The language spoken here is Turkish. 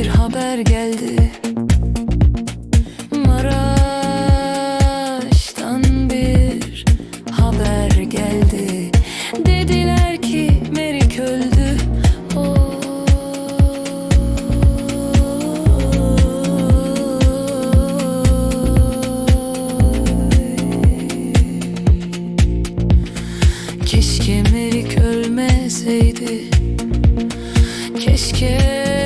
bir haber geldi. Maraş'tan bir haber geldi. Dediler ki Merik öldü. Keşke Merik ölmeseydi. Keşke